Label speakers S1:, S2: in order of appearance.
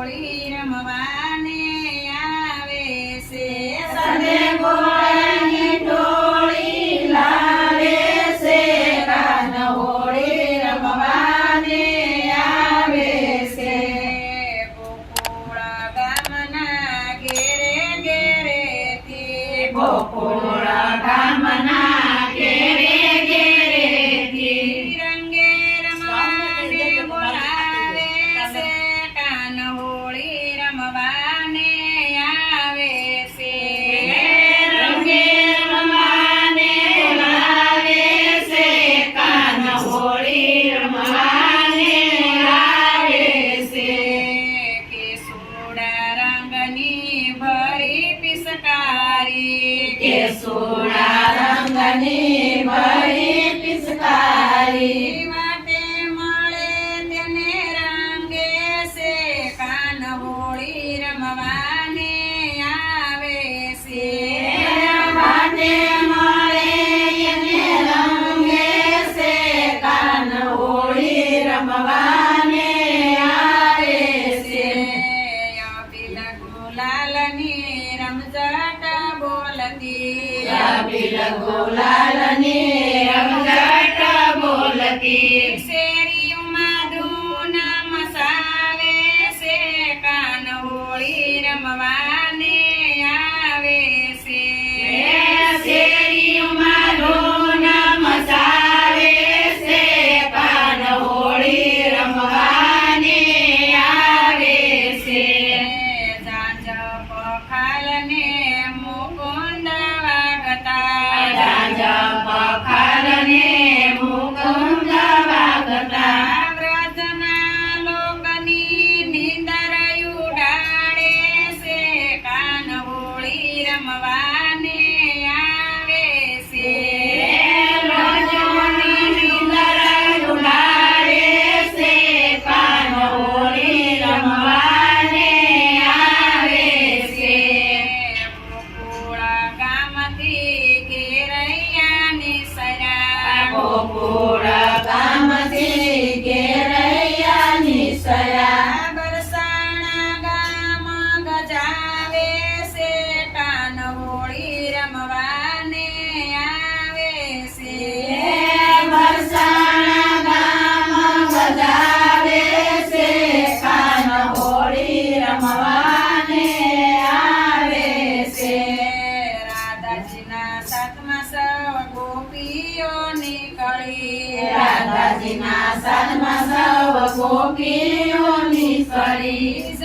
S1: હોળી રમવાને આવે છે.
S2: સને ટોળી લાવે છે. કાન હોળી રમવાને આવે છે.
S1: ગોકુળા ગામના ઘેરે ઘેરેથી
S2: ગોકુળ સોડા રંગની પિસકારી
S1: માટે મળે તેને રંગે છે. કાન હોળી રમવાને આવે છે.
S2: માટે મળે એને રંગે છે. કાન હોળી રમવાને આવે છે.
S1: ગુલાલની રમઝટ બોલતી
S2: ગુલાલની રમઝટ બોલતી
S1: શેરીઓમાં ધૂન મસાવે છે કાન હોળી રમવાને આવે છે
S2: શેરીઓમાં ધૂન મચાવે છે કાન હોળી રમવાને આવે છે
S1: જાંજ પખાલને નીકળી.
S2: રાધાજીના સન્મા સૌ ગોપીઓની સળી.